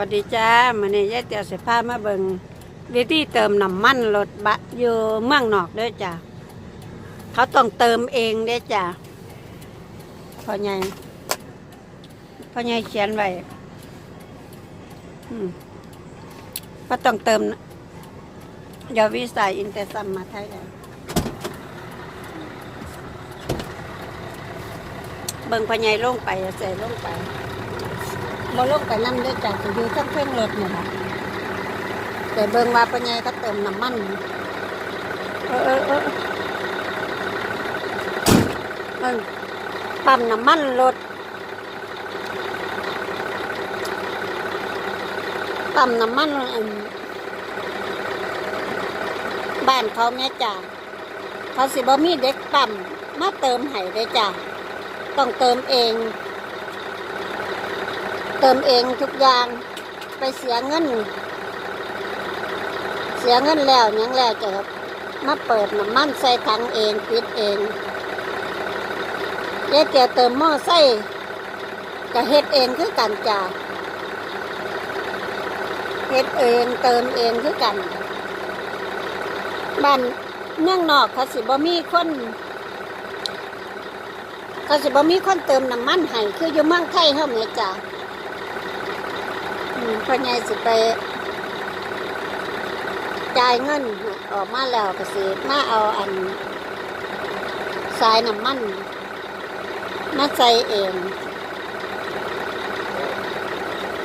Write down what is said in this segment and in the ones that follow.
วัสดีจ้ามื้อนี้ยายเตียวสิพามาเบิงวิธีเติมน้ำมันรถบะอยู่เมืองนอกด้อจ้าเขาต้องเติมเองเด้จ้าพ่อใหญ่พ่อใหญ่เขียนไว้ก็ต้องเติมเดี๋ยววิสัยอินเตอร์ซัมมาไทยแล้วเบิงพ่อใหญ่ลงไปใส่ลงไป บ่ลงไปนั่นด้วยจ้ะจะอยู่ข้างเครื่องรถนี่ล่ะแต่เบิ่งว่าปัญญาก็เติมน้ำมันเออเออเออเออปั๊มน้ำมันรถปั๊มน้ำมันบ้านเขาแม่จ้ะเขาสิบ่มีเด็กปั๊มมาเติมให้ได้จ้ะต้องเติมเอง เติมเองทุกอย่างไปเสียเงิน เสียเงินแล้วยังแล้วจะมาเปิดน้ำมันใส่ถังเองปิดเองยายเกียวเติมหม้อใส่ก็เฮ็ดเองคือกันจ้าเฮ็ดเองเติมเองคือกันบ้านเมืองนอกเขาสิบ่มีคนเขาสิบ่มีคนเติมน้ำมันให้คืออยู่เมืองไทยเฮาแม่จ้า พ่อใหญ่สิไปจ่ายเงินออกมาแล้วก็สิมาเอาอันสายน้ำมันมาใส่เอง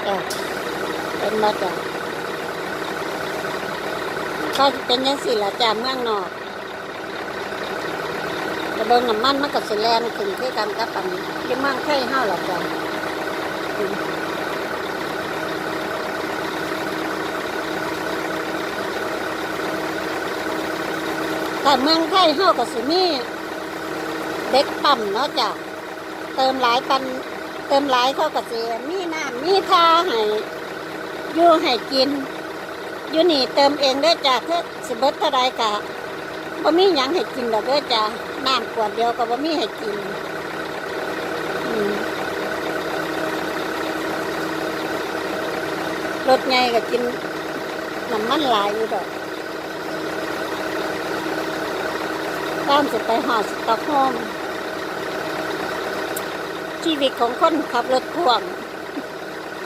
จ้ะเป็นมาจ้ะก็เป็นยังสิละจ้าเมืองนอกกระเบิงน้ำมันมันก็สิแลนขึ้นคือกันกับอันที่เมืองไทยเฮาหละจ้ะ แต่เมืองไทยเฮาก็สิมีเด็กปั๊มเนาะจ้ะเติมหลายปันเติมหลายเขาก็สิมีน้ำมีทาให้อยู่ให้กินอยู่นี่เติมเองเด้จ้ะคือสิเบิดเท่าใดกะบ่มีหยังให้กินดอกเด้อจ้ะน้ำขวดเดียวก็บ่มีให้กินรถไงก็กินน้ำมันหลายอยู่ดอก ตามสุดไปหอดสต็อกฮล์มชีวิตของคนขับรถพ่วง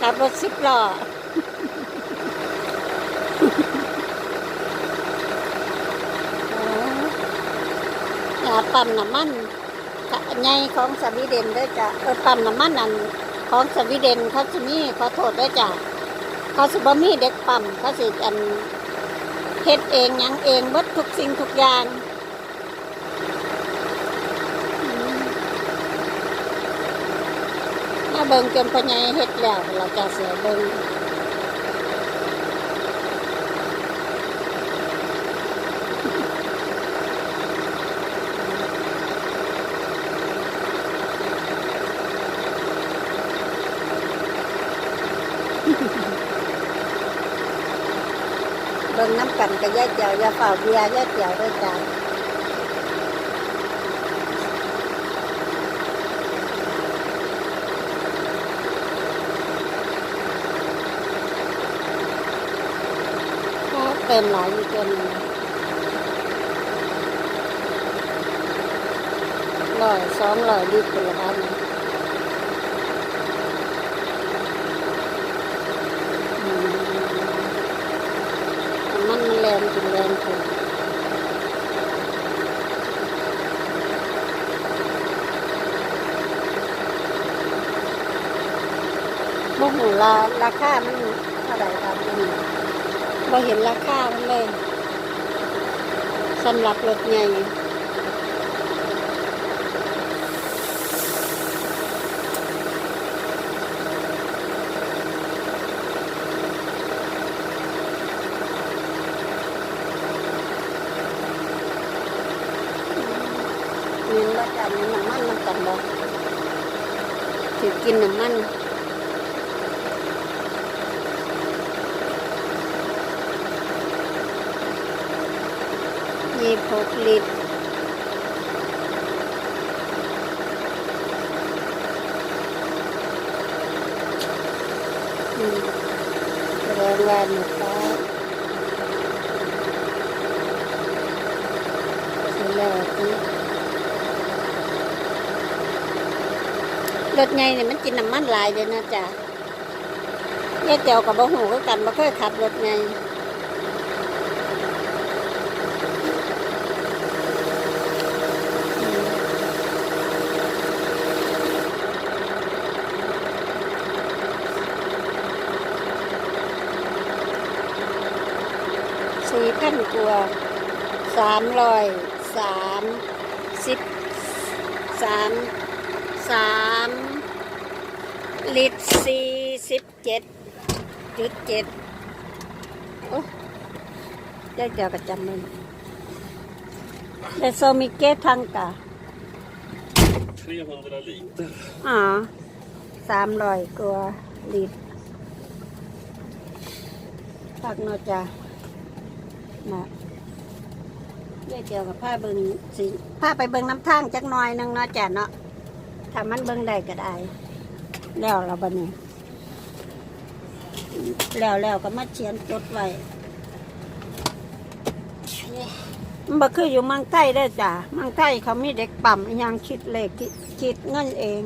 ขับรถสิบล้ออย่าปั๊มน้ำมันใหญ่ของสวีเดนด้วยจ้ะเออปั๊มน้ำมันนั่นของสวีเดนเขาจะมีขอโทษด้วยจ้ะเขาสิบ่มีเด็กปั๊มเขาสิอันเฮ็ดเองยังเองเบิดทุกสิ่งทุกอย่าง มาเบิ่งจนพ่อใหญ่เฮ็ดแล้วเราจะเสียเบิ่งเบิ่งน้ำกันกับยาเจียวยาเฝ้าเบียยาเจียวด้วยจ้า เต็มหลายอยู่เต็มร้อยสองร้อยลิตรเป็นละบ้านนะอืมน้ำมันมันแรงกินแรงขึ้นบ่หูราราคามันเท่าไหร่ครับ นี่เราเห็นราคามันเลยสำหรับรถใหญ่เงินว่าจะมีน้ำมันมันกันบ่ถือกินน้ำมัน ยี่หกลิตรอืมแสดงว่าหนูฟ้าเสร็จแล้วที่รถไงเนี่ยมันกินน้ำมันหลายเลยนะจ๊ะแย่เจียวกับบ่หูก็กันบ่เคยขับรถไง พันกว่าสามร้อยสามสิบสามสามลิตรสี่สิบเจ็ดจุดเจ็ดโอ้ยายเดียวกับจำมันเดโซมิเกทังกะ 300 liter. อ๋อสามร้อยกว่าลิตรผักเนอะจ้ะ นะยายเดียวกับผ้าเบิงสิผ้าไปเบิงน้ำทางจักหน่อยหนึงเนาะจ้ะเนาะถ้ามันเบิงได้ก็ได้ แล้วเราบันนี้แล้วแล้วก็มาเขียนจดไว้มันบ่คืออยู่เมืองไทยได้อจ้ะเมืองไทยเขามีเด็กปั๊มอิหยังคิดเลขคิดคิดเงินเอง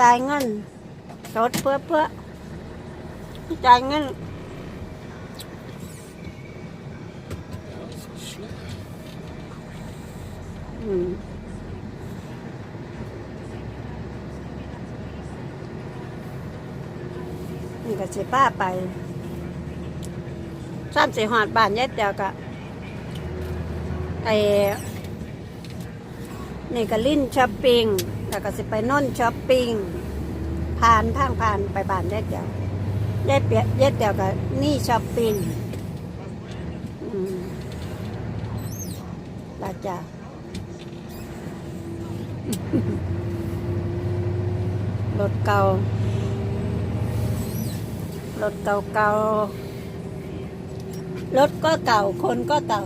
จ่ายเงินสดเพื่อเพื่อจ่ายเงิน อืม นี่ก็สิป้าไปซ้ำสิหอดบ้านยายเตียวกะไอนี่ก็ลิ้นช้อปปิ้งแล้วก็สิไปน่นช้อปปิ้งผ่านทางผ่านไปบ้านยายเตียวยายเปียยายเตียวก็นี่ช้อปปิ้งอืมลาจ้า รถเก่ารถเก่าเก่ารถก็เก่าคนก็เก่า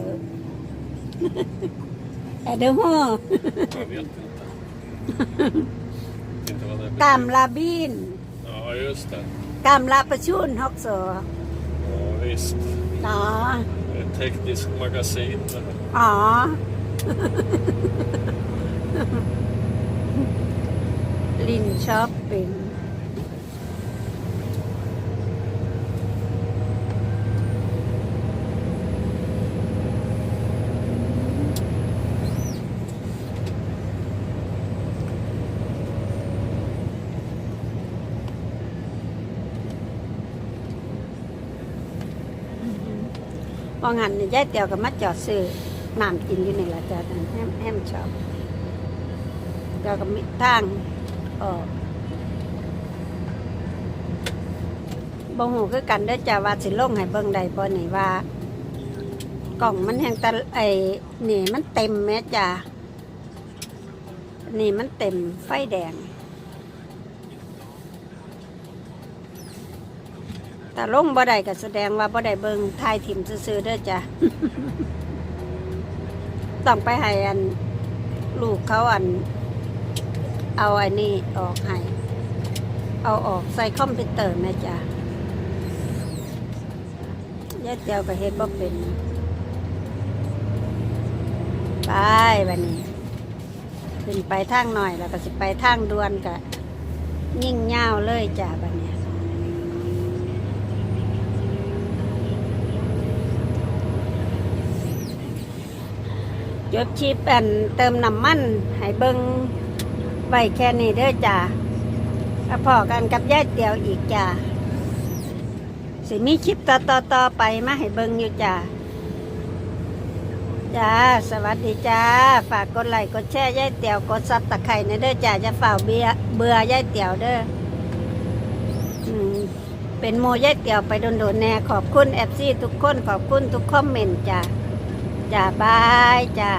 แต่เดี๋ยวหัว Jag vet inte. inte vad det กาม betyder. ลาบิน Ja, just det. กามลาประชุนฮอกโซ Ja, visst. อ๋อ Ett tekniskt magasin. อ๋อ ลินชอปปิ้งว่างั้นแยายเตียวกับมาจอดซื้อน้ำกินอยู่นี่แหละจ้ะแฮมแฮมชอบ เดี๋ยวก็มีทางออกบ่หูคือกันได้จ้ะว่าสิลงให้เบิ่งได้บ่นี่ว่ากล่องมันแห่งตะไอ้นี่มันเต็มแม่จ้ะนี่มันเต็มไฟแดงแต่ลงบ่ได้ก็แสดงว่าบ่ได้เบิ่งทายถิ่มซื่อๆเด้อจ้ะ ต้องไปให้อัน ลูกเขาอัน เอาอันนี้ออกให้ เอาออกใส่คอมพิวเตอร์แม่จ้ะยาเตียวก็เฮ็ดบ่เป็น ไปบัดนี้ ขึ้นไปทางหน่อยแล้วก็สิไปทางดวนก็ยิ่งยาวเลยจ้ะบัดเนี้ยยกชีพอันเติมน้ำมันให้เบิง ไว้แค่นี้เด้อจ้าพอกันกับยายเตียวอีกจ้าสิมีคลิปต่อต่อต่อไปมาให้เบิงอยู่จ้าจ้า สวัสดีจ้า ฝากกดไลค์กดแชร์ยายเตียวกดซับตะไคร่ในเด้อจ้าจะฝ่าเบียเบื่อยายเตียวเด้อเป็นโมยายเตียวไปโดนๆแน่ขอบคุณแอฟซี่ทุกคนขอบคุณทุกคอมเมนต์จ้าจ้าบายจ้า